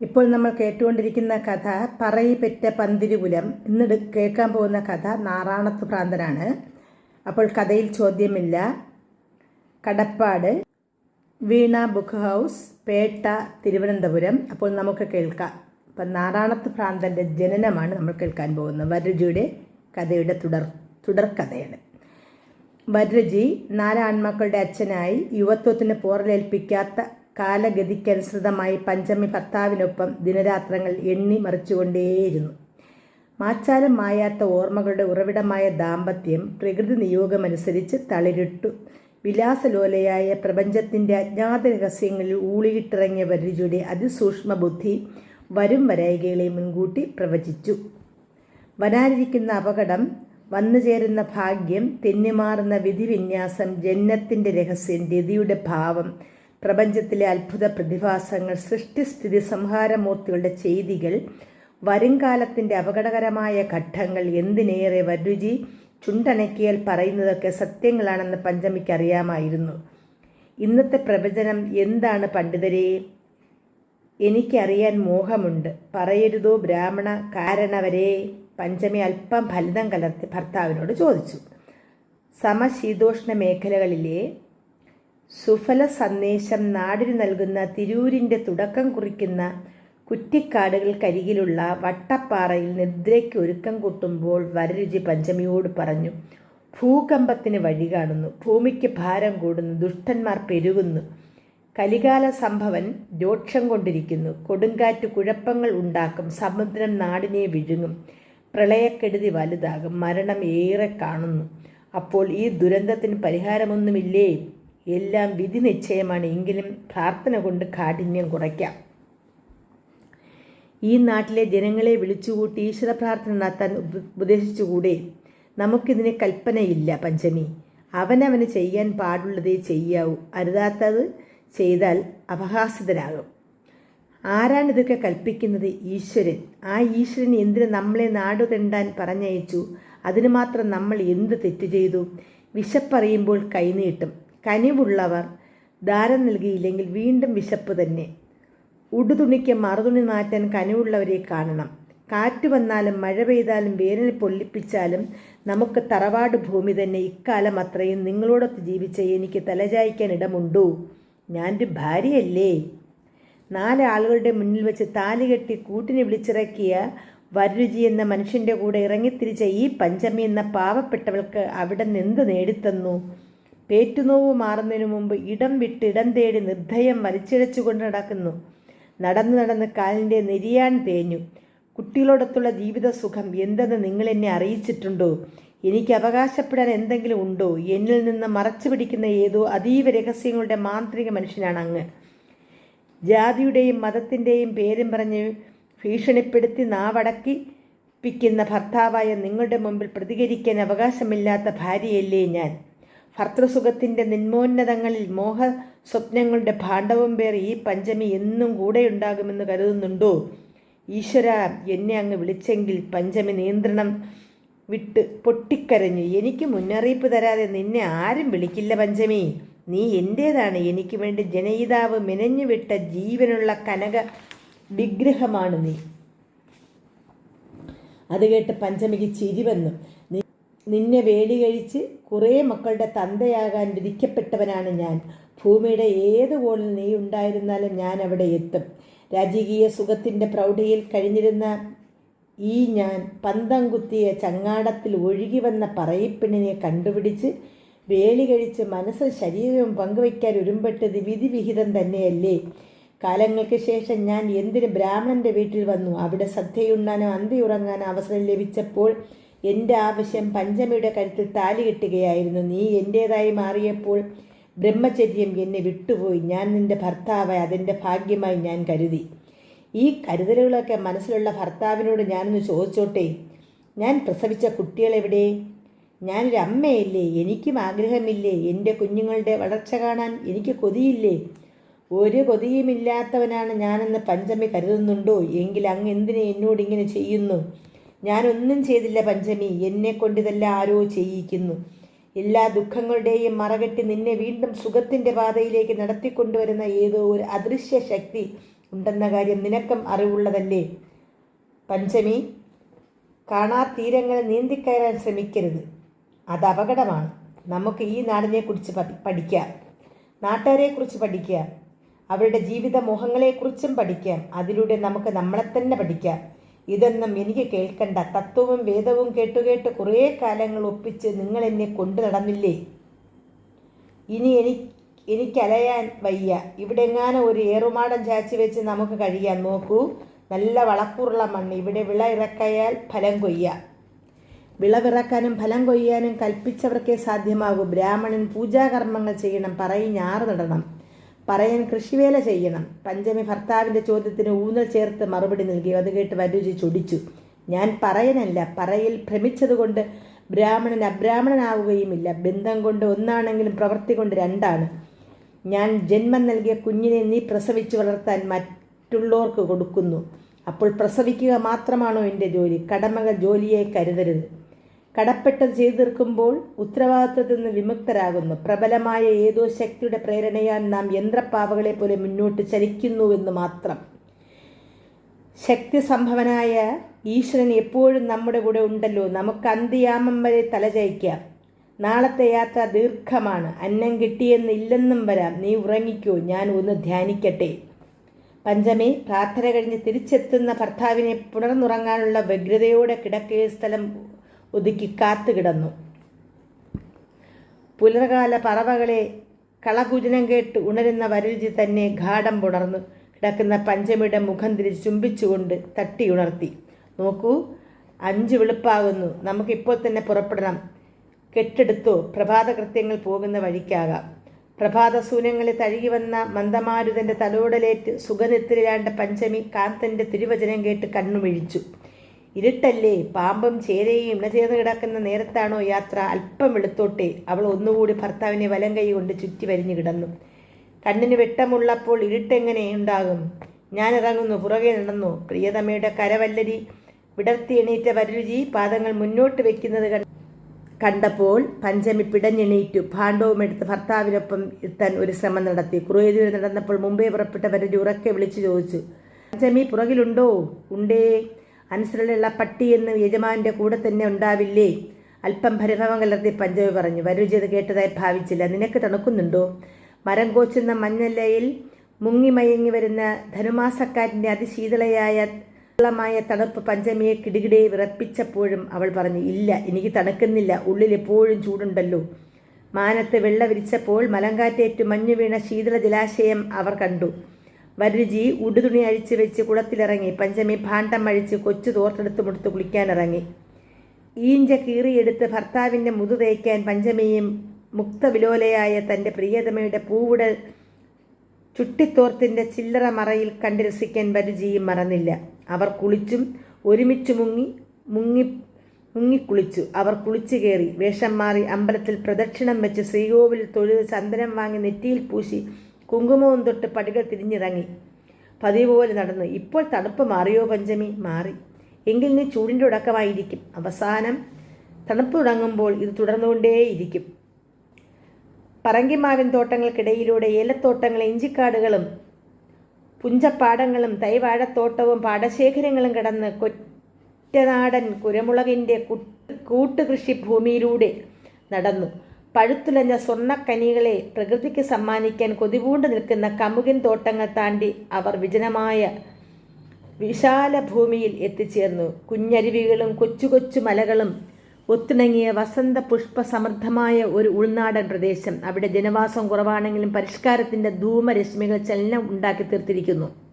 ഇപ്പോൾ നമ്മൾ കേട്ടുകൊണ്ടിരിക്കുന്ന കഥ പറയിപ്പെറ്റ പന്തിരുകുലം ഇന്ന് കേൾക്കാൻ പോകുന്ന കഥ നാറാണത്ത് ഭ്രാന്തനാണ്. അപ്പോൾ കഥയിൽ ചോദ്യമില്ല. കടപ്പാട് വീണ ബുക്ക് ഹൗസ് പേട്ട തിരുവനന്തപുരം. അപ്പോൾ നമുക്ക് കേൾക്കാം. അപ്പം നാറാണത്ത് ഭ്രാന്തന്റെ ജനനമാണ് നമ്മൾ കേൾക്കാൻ പോകുന്നത്. വരരുചിയുടെ കഥയുടെ തുടർ തുടർക്കഥയാണ് ഭദ്രജി നാല് ആൺമക്കളുടെ അച്ഛനായി യുവത്വത്തിന് പോറലേൽപ്പിക്കാത്ത കാലഗതിക്കനുസൃതമായി പഞ്ചമി ഭർത്താവിനൊപ്പം ദിനരാത്രങ്ങൾ എണ്ണി മറിച്ചുകൊണ്ടേയിരുന്നു. മാച്ചാലം മായാത്ത ഓർമ്മകളുടെ ഉറവിടമായ ദാമ്പത്യം പ്രകൃതി നിയോഗമനുസരിച്ച് തളിരിട്ടു. വിലാസലോലയായ പ്രപഞ്ചത്തിന്റെ അജ്ഞാത രഹസ്യങ്ങളിൽ ഊളിയിട്ടിറങ്ങിയ വരരുചിയുടെ അതിസൂക്ഷ്മ ബുദ്ധി വരും വരായികകളെ മുൻകൂട്ടി പ്രവചിച്ചു. വരാനിരിക്കുന്ന അപകടം വന്നു ചേരുന്ന ഭാഗ്യം തെന്നിമാറുന്ന വിധിവിന്യാസം ജന്നത്തിന്റെ രഹസ്യം രതിയുടെ ഭാവം പ്രപഞ്ചത്തിലെ അത്ഭുത പ്രതിഭാസങ്ങൾ സൃഷ്ടിസ്ഥിതി സംഹാരമൂർത്തികളുടെ ചെയ്തികൾ വരുംകാലത്തിന്റെ അപകടകരമായ ഘട്ടങ്ങൾ എന്തിനേറെ വരുചി ചുണ്ടനക്കിയാൽ പറയുന്നതൊക്കെ സത്യങ്ങളാണെന്ന് പഞ്ചമിക്ക് അറിയാമായിരുന്നു ഇന്നത്തെ പ്രവചനം എന്താണ് പണ്ഡിതരെ? എനിക്കറിയാൻ മോഹമുണ്ട്. പറയരുതോ ബ്രാഹ്മണ കാരണവരെ? പഞ്ചമി അല്പം ഫലിതം കലർത്തി ഭർത്താവിനോട് ചോദിച്ചു. സമശീതോഷ്ണ മേഖലകളിലെ സുഫല സന്ദേശം നാടിന് നൽകുന്ന തിരൂരിന്റെ തുടക്കം കുറിക്കുന്ന കുറ്റിക്കാടുകൾക്കരികിലുള്ള വട്ടപ്പാറയിൽ നിദ്രയ്ക്ക് ഒരുക്കം കൂട്ടുമ്പോൾ വരരുചി പഞ്ചമിയോട് പറഞ്ഞു. ഭൂകമ്പത്തിന് വഴി കാണുന്നു. ഭൂമിക്ക് ഭാരം കൂടുന്നു. ദുഷ്ടന്മാർ പെരുകുന്നു. കലികാല സംഭവൻ രോക്ഷം കൊണ്ടിരിക്കുന്നു. കൊടുങ്കാറ്റ് കുഴപ്പങ്ങൾ ഉണ്ടാക്കും. സമുദ്രം നാടിനെ വിഴുങ്ങും. പ്രളയക്കെടുതി വലുതാകും. മരണം ഏറെ കാണുന്നു. അപ്പോൾ ഈ ദുരന്തത്തിന് പരിഹാരമൊന്നുമില്ലേ? എല്ലാം വിധി നിശ്ചയമാണ്. എങ്കിലും പ്രാർത്ഥന കൊണ്ട് കാഠിന്യം കുറയ്ക്കാം. ഈ നാട്ടിലെ ജനങ്ങളെ വിളിച്ചുകൂട്ടി ഈശ്വര പ്രാർത്ഥന നടത്താൻ ഉപ- ഉപദേശിച്ചുകൂടെ? നമുക്കിതിന് കൽപ്പനയില്ല പഞ്ചമി. അവനവന് ചെയ്യാൻ പാടുള്ളതേ ചെയ്യാവൂ. അരുതാത്തത് ചെയ്താൽ അപഹാസിതരാകും ആരാണ് ഇതൊക്കെ കൽപ്പിക്കുന്നത്? ഈശ്വരൻ. ആ ഈശ്വരൻ എന്തിന് നമ്മളെ നാടുതെണ്ടാൻ പറഞ്ഞയച്ചു? അതിന് മാത്രം നമ്മൾ എന്ത് തെറ്റ് ചെയ്തു? വിശപ്പറിയുമ്പോൾ കൈനീട്ടും. കനിവുള്ളവർ ദാരം നൽകിയില്ലെങ്കിൽ വീണ്ടും വിശപ്പ് തന്നെ. ഉടുതുണിക്ക് മറുതുണി മാറ്റാൻ കനിവുള്ളവരെ കാണണം. കാറ്റ് വന്നാലും മഴ പെയ്താലും വേനൽ പൊള്ളിപ്പിച്ചാലും നമുക്ക് തറവാട് ഭൂമി തന്നെ. ഇക്കാലം അത്രയും നിങ്ങളോടൊത്ത് ജീവിച്ച എനിക്ക് തലചായ്ക്കാൻ ഇടമുണ്ടോ? ഞാനൊരു ഭാര്യയല്ലേ? നാല് ആളുകളുടെ മുന്നിൽ വെച്ച് താലി കെട്ടി കൂട്ടിനെ വിളിച്ചിറക്കിയ വരരുചി എന്ന മനുഷ്യന്റെ കൂടെ ഇറങ്ങിത്തിരിച്ച ഈ പഞ്ചമി എന്ന പാവപ്പെട്ടവൾക്ക് അവിടെ നിന്ന് എന്ത് നേടിത്തന്നു? പേറ്റുനോവ് മാറുന്നതിനു മുമ്പ് ഇടം വിട്ട് ഇടം തേടി നിർദ്ധയം വലിച്ചിഴച്ചുകൊണ്ട് നടക്കുന്നു. നടന്ന് നടന്ന് കാലിന്റെ നെരിയാൻ തേഞ്ഞു. കുട്ടികളോടൊത്തുള്ള ജീവിത സുഖം എന്തെന്ന് നിങ്ങൾ എന്നെ അറിയിച്ചിട്ടുണ്ടോ? എനിക്ക് അവകാശപ്പെടാൻ എന്തെങ്കിലും ഉണ്ടോ? എന്നിൽ നിന്ന് മറച്ചു പിടിക്കുന്ന ഏതോ അതീവ രഹസ്യങ്ങളുടെ മാന്ത്രിക മനുഷ്യനാണ് അങ്ങ്. ജാതിയുടെയും മതത്തിന്റെയും പേരും പറഞ്ഞ് ഭീഷണിപ്പെടുത്തി നാവടക്കി പിക്കുന്ന ഭർത്താവായ നിങ്ങളുടെ മുമ്പിൽ പ്രതികരിക്കാൻ അവകാശമില്ലാത്ത ഭാര്യയല്ലേ ഞാൻ? ഭർത്തൃസുഖത്തിന്റെ നിന്മോന്നതങ്ങളിൽ മോഹ സ്വപ്നങ്ങളുടെ ഭാണ്ഡവം പേറി ഈ പഞ്ചമി എന്നും കൂടെയുണ്ടാകുമെന്ന് കരുതുന്നുണ്ടോ? ഈശ്വര എന്നെ അങ്ങ് വിളിച്ചെങ്കിൽ പഞ്ചമി നിയന്ത്രണം വിട്ട് പൊട്ടിക്കരഞ്ഞു. എനിക്ക് മുന്നറിയിപ്പ് തരാതെ നിന്നെ ആരും വിളിക്കില്ല പഞ്ചമി. നീ എന്റേതാണ് എനിക്ക് വേണ്ടി ജനയിതാവ് മെനഞ്ഞുവിട്ട ജീവനുള്ള കനക വിഗ്രഹമാണ് നീ. അത് കേട്ട് പഞ്ചമിക്ക് ചിരി വന്നു. നിന്നെ വേലി കഴിച്ച് കുറേ മക്കളുടെ തന്തയാകാൻ വിധിക്കപ്പെട്ടവനാണ് ഞാൻ. ഭൂമിയുടെ ഏത് കോണിൽ നീ ഉണ്ടായിരുന്നാലും ഞാൻ അവിടെ എത്തും. രാജകീയ സുഖത്തിന്റെ പ്രൗഢിയിൽ കഴിഞ്ഞിരുന്ന ഈ ഞാൻ പന്തം കുത്തിയ ചങ്ങാടത്തിൽ ഒഴുകി വന്ന പറയിപ്പെണ്ണിനെ കണ്ടുപിടിച്ച് വേലി കഴിച്ച് മനസ്സ് ശരീരവും പങ്കുവയ്ക്കാൻ ഒരുമ്പെട്ടത് വിധിവിഹിതം തന്നെയല്ലേ? കാലങ്ങൾക്ക് ശേഷം ഞാൻ എന്തിന് ബ്രാഹ്മണന്റെ വീട്ടിൽ വന്നു? അവിടെ സദ്യയുണ്ണാനോ അന്തിയുറങ്ങാനോ അവസരം ലഭിച്ചപ്പോൾ എന്റെ ആവശ്യം പഞ്ചമിയുടെ കരുത്തിൽ താലി കെട്ടുകയായിരുന്നു. നീ എന്റേതായി മാറിയപ്പോൾ ബ്രഹ്മചര്യം എന്നെ വിട്ടുപോയി. ഞാൻ നിന്റെ ഭർത്താവായി അതെന്റെ ഭാഗ്യമായി ഞാൻ കരുതി. ഈ കരുതലുകളൊക്കെ മനസ്സിലുള്ള ഭർത്താവിനോട് ഞാനൊന്ന് ചോദിച്ചോട്ടെ? ഞാൻ പ്രസവിച്ച കുട്ടികളെവിടെ? ഞാനൊരു അമ്മയല്ലേ? എനിക്കും ആഗ്രഹമില്ലേ? എന്റെ കുഞ്ഞുങ്ങളുടെ വളർച്ച കാണാൻ എനിക്ക് കൊതിയില്ലേ? ഒരു കൊതിയുമില്ലാത്തവനാണ് ഞാനെന്ന് പഞ്ചമി കരുതുന്നുണ്ടോ? എങ്കിൽ അങ്ങ് എന്തിനെ എന്നോട് ഇങ്ങനെ ചെയ്യുന്നു? ഞാനൊന്നും ചെയ്തില്ല പഞ്ചമി. എന്നെ കൊണ്ടിതെല്ലാം ആരോ ചെയ്യിക്കുന്നു. എല്ലാ ദുഃഖങ്ങളുടെയും മറകെട്ടി നിന്നെ വീണ്ടും സുഖത്തിന്റെ പാതയിലേക്ക് നടത്തിക്കൊണ്ടുവരുന്ന ഏതോ ഒരു അദൃശ്യ ശക്തി ഉണ്ടെന്ന കാര്യം നിനക്കും അറിവുള്ളതല്ലേ? പഞ്ചമി കാണാ തീരങ്ങളെ നീന്തിക്കയറാൻ ശ്രമിക്കരുത്. അത് അപകടമാണ്. നമുക്ക് ഈ നാടിനെക്കുറിച്ച് പഠി- പഠിക്കാം. നാട്ടുകാരെക്കുറിച്ച് പഠിക്കാം. അവരുടെ ജീവിത മോഹങ്ങളെക്കുറിച്ചും പഠിക്കാം. അതിലൂടെ നമുക്ക് നമ്മളെ തന്നെ പഠിക്കാം. ഇതൊന്നും എനിക്ക് കേൾക്കണ്ട. തത്വവും വേദവും കേട്ടുകേട്ട് കുറേ കാലങ്ങൾ ഒപ്പിച്ച് നിങ്ങൾ എന്നെ കൊണ്ടു നടന്നില്ലേ? ഇനി എനിക്ക് എനിക്കലയാൻ വയ്യ. ഇവിടെ എങ്ങാനും ഒരു ഏറുമാടം ചാച്ചി വെച്ച് നമുക്ക് കഴിയാൻ നോക്കൂ. നല്ല വളക്കൂറുള്ള മണ്ണ്. ഇവിടെ വിള ഇറക്കയാൽ ഫലം കൊയ്യാം. വിളവിറക്കാനും ഫലം കൊയ്യാനും കൽപ്പിച്ചവർക്കേ സാധ്യമാകൂ. ബ്രാഹ്മണൻ പൂജാകർമ്മങ്ങൾ ചെയ്യണം. പറയും ഞാറ് നടണം. പറയൻ കൃഷിവേല ചെയ്യണം. പഞ്ചമി ഭർത്താവിന്റെ ചോദ്യത്തിന് ഊന്നൽ ചേർത്ത് മറുപടി നൽകി. അത് കേട്ട് വരുചി ചൊടിച്ചു. ഞാൻ പറയനല്ല പറയിൽ ഭ്രമിച്ചതുകൊണ്ട് ബ്രാഹ്മണൻ അബ്രാഹ്മണനാവുകയുമില്ല. ബന്ധം കൊണ്ട് ഒന്നാണെങ്കിലും പ്രവൃത്തി കൊണ്ട് രണ്ടാണ്. ഞാൻ ജന്മം നൽകിയ കുഞ്ഞിനെ നീ പ്രസവിച്ചു വളർത്താൻ മറ്റുള്ളവർക്ക് കൊടുക്കുന്നു. അപ്പോൾ പ്രസവിക്കുക മാത്രമാണോ എന്റെ ജോലി? കടമകൾ ജോലിയെ കരുതരുത്. കടപ്പെട്ടത് ചെയ്തു തീർക്കുമ്പോൾ ഉത്തരവാദിത്വത്തിൽ നിന്ന് വിമുക്തരാകുന്നു. പ്രബലമായ ഏതോ ശക്തിയുടെ പ്രേരണയാൽ നാം യന്ത്രപ്പാവകളെ പോലെ മുന്നോട്ട് ചലിക്കുന്നുവെന്ന് മാത്രം. ശക്തി സംഭവനായ ഈശ്വരൻ എപ്പോഴും നമ്മുടെ കൂടെ ഉണ്ടല്ലോ. നമുക്ക് അന്ത്യയാമം വരെ തലചയിക്കാം. നാളത്തെ യാത്ര ദീർഘമാണ്. അന്നം കിട്ടിയെന്ന് ഇല്ലെന്നും വരാം. നീ ഉറങ്ങിക്കോ. ഞാൻ ഒന്ന് ധ്യാനിക്കട്ടെ. പഞ്ചമി പ്രാർത്ഥന കഴിഞ്ഞ് തിരിച്ചെത്തുന്ന ഭർത്താവിനെ പുണർന്നുറങ്ങാനുള്ള വ്യഗ്രതയോടെ കിടക്കേ സ്ഥലം ഒതുക്കി കാത്തു കിടന്നു പുലർകാല പറവകളെ കളകൂജനം കേട്ട് ഉണരുന്ന വരരുചി തന്നെ ഘാടം പുണർന്നു കിടക്കുന്ന പഞ്ചമിയുടെ മുഖം തിരിച്ച് ചുംബിച്ചുകൊണ്ട് തട്ടിയുണർത്തി. നോക്കൂ അഞ്ച് വെളുപ്പാകുന്നു. നമുക്കിപ്പോൾ തന്നെ പുറപ്പെടണം. കെട്ടെടുത്തോ. പ്രഭാത കൃത്യങ്ങൾ പോകുന്ന വഴിക്കാകാം. പ്രഭാതസൂര്യങ്ങളെ തഴുകി വന്ന മന്ദമാരുതന്റെ തലോടലേറ്റ് സുഖനിത്തിരാണ്ട പഞ്ചമി കാന്തന്റെ തിരുവചനം കേട്ട് കണ്ണുമിഴിച്ചു. ഇരുട്ടല്ലേ? പാമ്പും ചേരയും ഇണചേർന്ന് കിടക്കുന്ന നേരത്താണോ യാത്ര? അല്പം വെളുത്തോട്ടെ. അവൾ ഒന്നുകൂടി ഭർത്താവിനെ വലം കൈ കൊണ്ട് ചുറ്റി വരിഞ്ഞു കിടന്നു. കണ്ണിന് വെട്ടമുള്ളപ്പോൾ ഇരുട്ടെങ്ങനെ ഉണ്ടാകും? ഞാൻ ഇറങ്ങുന്നു. പുറകെ നടന്നു. പ്രിയതമയുടെ കരവല്ലരി വിടർത്തി എണീറ്റ വരരുചി പാദങ്ങൾ മുന്നോട്ട് വെക്കുന്നത് കണ്ടപ്പോൾ പഞ്ചമി പിടഞ്ഞെണീറ്റു. ഭാണ്ഡവും എടുത്ത് ഭർത്താവിനൊപ്പം എത്താൻ ഒരു ശ്രമം നടത്തി. കുറേ നടന്നപ്പോൾ മുമ്പേ പുറപ്പെട്ട വരരു ഉറക്കെ വിളിച്ചു ചോദിച്ചു. പഞ്ചമി പുറകിലുണ്ടോ? ഉണ്ടേ. അനുസരണയുള്ള പട്ടി എന്ന് യജമാന്റെ കൂടെ തന്നെ ഉണ്ടാവില്ലേ? അല്പം പരിഭവം കലർത്തി പഞ്ചമി പറഞ്ഞു. വരരുചി അത് കേട്ടതായി ഭാവിച്ചില്ല. നിനക്ക് തണുക്കുന്നുണ്ടോ? മരം കോച്ചുന്ന മഞ്ഞലയിൽ മുങ്ങി മയങ്ങി വരുന്ന ധനുമാസക്കാറ്റിന്റെ അതിശീതളയായ മായ തണുപ്പ് പഞ്ചമിയെ കിടുകിടെ വിറപ്പിച്ചപ്പോഴും അവൾ പറഞ്ഞു ഇല്ല എനിക്ക് തണുക്കുന്നില്ല. ഉള്ളിൽ എപ്പോഴും ചൂടുണ്ടല്ലോ. മാനത്ത് വെള്ള വിരിച്ചപ്പോൾ മലങ്കാറ്റേറ്റു മഞ്ഞു വീണ ശീതള ജലാശയം അവർ കണ്ടു. വരുചി ഉടുതുണി അഴിച്ച് വെച്ച് കുളത്തിലിറങ്ങി പഞ്ചമി ഭാണ്ഡം അഴിച്ച് കൊച്ചു തോർത്തെടുത്ത് മുടുത്ത് കുളിക്കാനിറങ്ങി. ഈഞ്ച കീറിയെടുത്ത് ഭർത്താവിന്റെ മുതു തേക്കാൻ പഞ്ചമിയും മുക്തവിലോലയായ തന്റെ പ്രിയതമയുടെ പൂവുടൽ ചുട്ടിത്തോർത്തിന്റെ ചില്ലറ മറയിൽ കണ്ട് രസിക്കാൻ വരുചിയും മറന്നില്ല. അവർ കുളിച്ചും ഒരുമിച്ച് മുങ്ങി മുങ്ങി മുങ്ങിക്കുളിച്ചു. അവർ കുളിച്ചു കയറി. വേഷം മാറി അമ്പലത്തിൽ പ്രദക്ഷിണം വെച്ച് ശ്രീകോവിൽ തൊഴുത് ചന്ദനം വാങ്ങി നെറ്റിയിൽ പൂശി കുങ്കുമവും തൊട്ട് പടികൾ തിരിഞ്ഞിറങ്ങി. പതിവ് പോലെ നടന്നു. ഇപ്പോൾ തണുപ്പ് മാറിയോ പഞ്ചമി? മാറി. എങ്കിൽ നീ ചൂടിന്റെ ഉടക്കമായിരിക്കും അവസാനം തണുപ്പ് തുടങ്ങുമ്പോൾ ഇത് തുടർന്നുകൊണ്ടേയിരിക്കും. പറങ്കിമാവിൻ തോട്ടങ്ങൾക്കിടയിലൂടെ ഏലത്തോട്ടങ്ങൾ ഇഞ്ചിക്കാടുകളും പുഞ്ചപ്പാടങ്ങളും തൈവാഴത്തോട്ടവും പാടശേഖരങ്ങളും കടന്ന് കൊറ്റനാടൻ കുരമുളകിന്റെ കൂട്ടുകൃഷി ഭൂമിയിലൂടെ നടന്നു. പഴുത്തുലഞ്ഞ സ്വർണക്കനികളെ പ്രകൃതിക്ക് സമ്മാനിക്കാൻ കൊതിപൂണ്ട് നിൽക്കുന്ന കമുകിൻ തോട്ടങ്ങൾ താണ്ടി അവർ വിജനമായ വിശാല ഭൂമിയിൽ എത്തിച്ചേർന്നു. കുഞ്ഞരുവികളും കൊച്ചു കൊച്ചു മലകളും ഒത്തിണങ്ങിയ വസന്ത പുഷ്പ സമൃദ്ധമായ ഒരു ഉൾനാടൻ പ്രദേശം. അവിടെ ജനവാസം കുറവാണെങ്കിലും പരിഷ്കാരത്തിന്റെ ധൂമരശ്മികൾ ചലനം ഉണ്ടാക്കി തീർത്തിരിക്കുന്നു.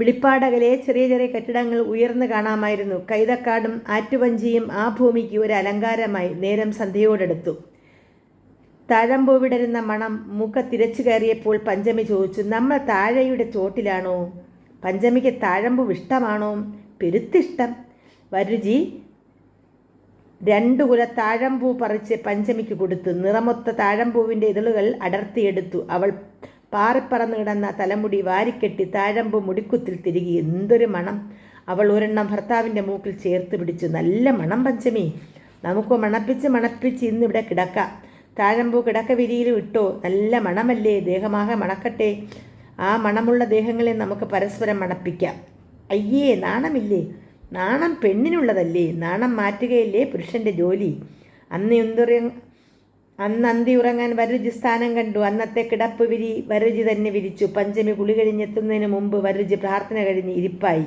വിളിപ്പാടകലെ ചെറിയ ചെറിയ കെട്ടിടങ്ങൾ ഉയർന്നു കാണാമായിരുന്നു. കൈതക്കാടും ആറ്റുവഞ്ചിയും ആ ഭൂമിക്ക് ഒരു അലങ്കാരമായി നേരം സന്ധ്യയോടെടുത്തു. താഴമ്പൂ വിടരുന്ന മണം മൂക്ക തിരച്ചു കയറിയപ്പോൾ പഞ്ചമി ചോദിച്ചു നമ്മൾ താഴെയുടെ ചോട്ടിലാണോ പഞ്ചമിക്ക് താഴമ്പൂ ഇഷ്ടമാണോ? പെരുത്തിഷ്ടം. വരുചി രണ്ടു കുല താഴമ്പൂ പറിച്ച് പഞ്ചമിക്ക് കൊടുത്തു. നിറമൊത്ത താഴമ്പൂവിന്റെ ഇതളുകൾ അടർത്തിയെടുത്തു. അവൾ പാറിപ്പറന്നു കിടന്ന തലമുടി വാരിക്കെട്ടി താഴമ്പ് മുടിക്കുത്തിൽ തിരികെ എന്തൊരു മണം. അവൾ ഒരെണ്ണം ഭർത്താവിന്റെ മൂക്കിൽ ചേർത്ത് പിടിച്ചു. നല്ല മണം പഞ്ചമി. നമുക്ക് മണപ്പിച്ച് മണപ്പിച്ച് ഇന്നിവിടെ കിടക്കാം. താഴമ്പു കിടക്ക വിരിയിലും ഇട്ടോ നല്ല മണമല്ലേ. ദേഹമാകെ മണക്കട്ടെ. ആ മണമുള്ള ദേഹങ്ങളെ നമുക്ക് പരസ്പരം മണപ്പിക്കാം. അയ്യേ നാണമില്ലേ? നാണം പെണ്ണിനുള്ളതല്ലേ. നാണം മാറ്റുകയല്ലേ പുരുഷന്റെ ജോലി. അന്ന് എന്തുറ അന്ന് അന്തി ഉറങ്ങാൻ വരരുചി സ്ഥാനം കണ്ടു. അന്നത്തെ കിടപ്പ് വിരി വരരുചി തന്നെ വിരിച്ചു. പഞ്ചമി കുളി കഴിഞ്ഞെത്തുന്നതിന് മുമ്പ് വരരുചി പ്രാർത്ഥന കഴിഞ്ഞ് ഇരിപ്പായി.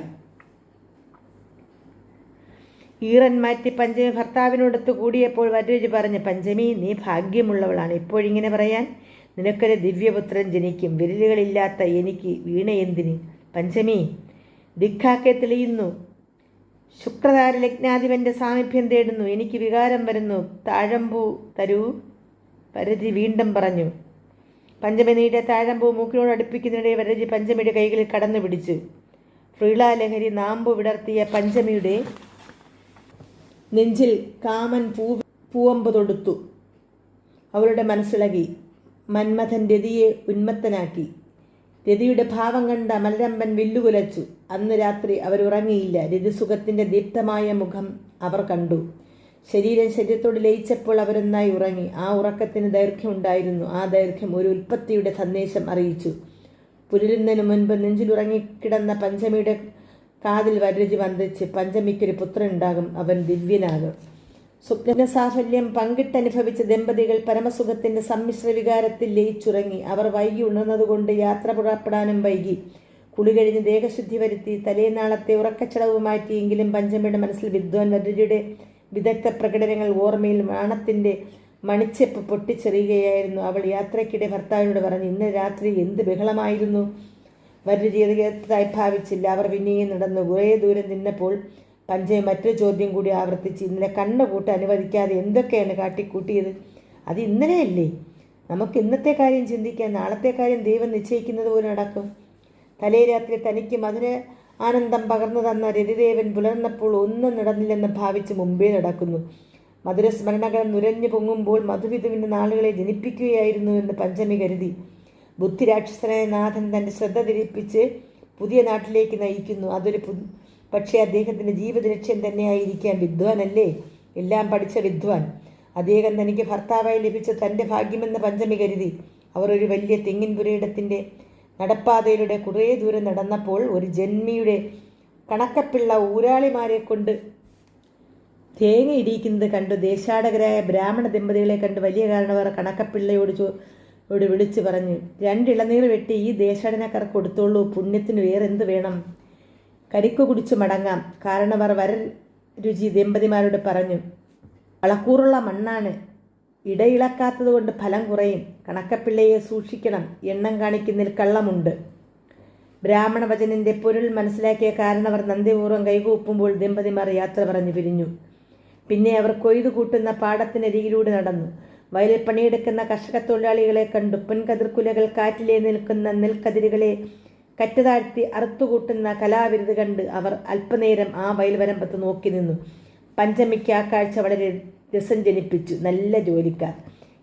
ഈറൻ മാറ്റി പഞ്ചമി ഭർത്താവിനോടൊത്ത് കൂടിയപ്പോൾ വരരുചി പറഞ്ഞു പഞ്ചമി നീ ഭാഗ്യമുള്ളവളാണ്. ഇപ്പോഴിങ്ങനെ പറയാൻ? നിനക്കൊരു ദിവ്യപുത്രൻ ജനിക്കും. വിരലുകളില്ലാത്ത എനിക്ക് വീണയെന്തിന് പഞ്ചമി ദിക്കാക്കെ തെളിയുന്നു. ശുക്രധാര ലഗ്നാധിപന്റെ സാമീപ്യം തേടുന്നു. എനിക്ക് വികാരം വരുന്നു. താഴമ്പൂ തരൂ. വരജി വീണ്ടും പറഞ്ഞു. പഞ്ചമി നീട്ടിയ താഴമ്പൂ മൂക്കിനോട് അടുപ്പിക്കുന്നതിനിടെ വരജി പഞ്ചമിയുടെ കൈകളിൽ കടന്നു പിടിച്ചു. ഫ്രീളാലഹരി നാമ്പു വിടർത്തിയ പഞ്ചമിയുടെ നെഞ്ചിൽ കാമൻ പൂ പൂവമ്പ് തൊടുത്തു. അവളുടെ മനസ്സിളകി. മന്മഥൻ രതിയെ ഉന്മത്തനാക്കി. രതിയുടെ ഭാവം കണ്ട മലരമ്പൻ വില്ലുകുലച്ചു. അന്ന് രാത്രി അവരുറങ്ങിയില്ല രതിസുഖത്തിന്റെ ദീപ്തമായ മുഖം അവർ കണ്ടു. ശരീരം ശരീരത്തോട് ലയിച്ചപ്പോൾ അവരൊന്നായി ഉറങ്ങി. ആ ഉറക്കത്തിന് ദൈർഘ്യമുണ്ടായിരുന്നു. ആ ദൈർഘ്യം ഒരു ഉൽപ്പത്തിയുടെ സന്ദേശം അറിയിച്ചു. പുലരുന്നതിന് മുൻപ് നെഞ്ചിലുറങ്ങിക്കിടന്ന പഞ്ചമിയുടെ കാതിൽ വരരുചി വന്ദിച്ച് പഞ്ചമിക്കൊരു പുത്രനുണ്ടാകും. അവൻ ദിവ്യനാകും. സ്വപ്ന സാഫല്യം പങ്കിട്ടനുഭവിച്ച ദമ്പതികൾ പരമസുഖത്തിന്റെ സമ്മിശ്ര വികാരത്തിൽ ലയിച്ചുറങ്ങി. അവർ വൈകി ഉണർന്നതുകൊണ്ട് യാത്ര പുറപ്പെടാനും വൈകി. കുളി കഴിഞ്ഞ് ദേഹശുദ്ധി വരുത്തി തലേനാളത്തെ ഉറക്കച്ചടവ് മാറ്റിയെങ്കിലും പഞ്ചമിയുടെ മനസ്സിൽ വിദ്വാൻ വരരുചിയുടെ വിദഗ്ധ പ്രകടനങ്ങൾ ഓർമ്മയിൽ മാണത്തിന്റെ മണിച്ചെപ്പ് പൊട്ടിച്ചെറിയുകയായിരുന്നു അവൾ. യാത്രയ്ക്കിടെ ഭർത്താവിനോട് പറഞ്ഞു ഇന്ന് രാത്രി എന്ത് ബഹളമായിരുന്നു? വരരുചിയതായി ഭാവിച്ചില്ല. അവർ പിന്നെയും നടന്നു. കുറേ ദൂരം നിന്നപ്പോൾ പഞ്ചമി മറ്റൊരു ചോദ്യം കൂടി ആവർത്തിച്ച് ഇന്നലെ കണ്ണുകൂട്ട് അനുവദിക്കാതെ എന്തൊക്കെയാണ് കാട്ടിക്കൂട്ടിയത്? അത് ഇന്നലെയല്ലേ? നമുക്ക് ഇന്നത്തെ കാര്യം ചിന്തിക്കാൻ നാളത്തെ കാര്യം ദൈവം നിശ്ചയിക്കുന്നത് പോലെ നടക്കും. തലേ രാത്രി തനിക്ക് മധുര ആനന്ദം പകർന്നു തന്ന രതിദേവൻ പുലർന്നപ്പോൾ ഒന്നും നടന്നില്ലെന്ന് ഭാവിച്ച് മുമ്പേ നടക്കുന്നു. മധുരസ്മരണകൾ നുരഞ്ഞു പൊങ്ങുമ്പോൾ മധുവിധുവിന്റെ നാളുകളെ ജനിപ്പിക്കുകയായിരുന്നു എന്ന് പഞ്ചമി കരുതി. ബുദ്ധിരാക്ഷസനായ നാഥൻ തന്റെ ശ്രദ്ധ തിരിപ്പിച്ച് പുതിയ നാട്ടിലേക്ക് നയിക്കുന്നു. അതൊരു പു- പക്ഷേ അദ്ദേഹത്തിന്റെ ജീവിത ലക്ഷ്യം തന്നെയായിരിക്കാം വിദ്വാനല്ലേ? എല്ലാം പഠിച്ച വിദ്വാൻ. അദ്ദേഹം തനിക്ക് ഭർത്താവായി ലഭിച്ച തന്റെ ഭാഗ്യമെന്ന് പഞ്ചമി കരുതി. അവർ ഒരു വലിയ തെങ്ങിൻ പുരയിടത്തിന്റെ നടപ്പാതയിലൂടെ കുറേ ദൂരം നടന്നപ്പോൾ ഒരു ജന്മിയുടെ കണക്കപ്പിള്ള ഊരാളിമാരെ കൊണ്ട് തേങ്ങ ഇടിയിക്കുന്നത് കണ്ടു. ദേശാടകരായ ബ്രാഹ്മണ ദമ്പതികളെ കണ്ട്. വലിയ കാരണവർ കണക്കപ്പിള്ളയോട് ചോ ോട് വിളിച്ചു പറഞ്ഞു രണ്ടിളനീർ വെട്ടി ഈ ദേശാടനക്കാർ കൊടുത്തോളൂ. പുണ്യത്തിന് വേറെ എന്ത് വേണം? കരിക്കു കുടിച്ച് മടങ്ങാം. കാരണവർ വരൽ രുചി ദമ്പതിമാരോട് പറഞ്ഞു വളക്കൂറുള്ള മണ്ണാണ്. ഇടയിളക്കാത്തതുകൊണ്ട് ഫലം കുറയും. കണക്കപ്പിള്ളയെ സൂക്ഷിക്കണം. എണ്ണം കാണിക്കുന്നതിൽ കള്ളമുണ്ട്. ബ്രാഹ്മണ വചനന്റെ പൊരുൾ മനസ്സിലാക്കിയ കാരണവർ നന്ദിപൂർവം കൈകൂപ്പുമ്പോൾ ദമ്പതിമാർ യാത്ര പറഞ്ഞു പിരിഞ്ഞു. പിന്നെ അവർ കൊയ്തു കൂട്ടുന്ന പാടത്തിനരികിലൂടെ നടന്നു. വയലിൽ പണിയെടുക്കുന്ന കർഷക തൊഴിലാളികളെ കണ്ടു. പൊൻകതിർക്കുലകൾ കാറ്റിലെ നിൽക്കുന്ന നെൽക്കതിരുകളെ കറ്റുതാഴ്ത്തി അറുത്തുകൂട്ടുന്ന കലാവിരുത് കണ്ട് അവർ അല്പനേരം ആ വയൽവരമ്പത്ത് നോക്കി നിന്നു. പഞ്ചമിക്ക് ആ കാഴ്ച വളരെ രസം ജനിപ്പിച്ചു. നല്ല ജോലിക്കാർ.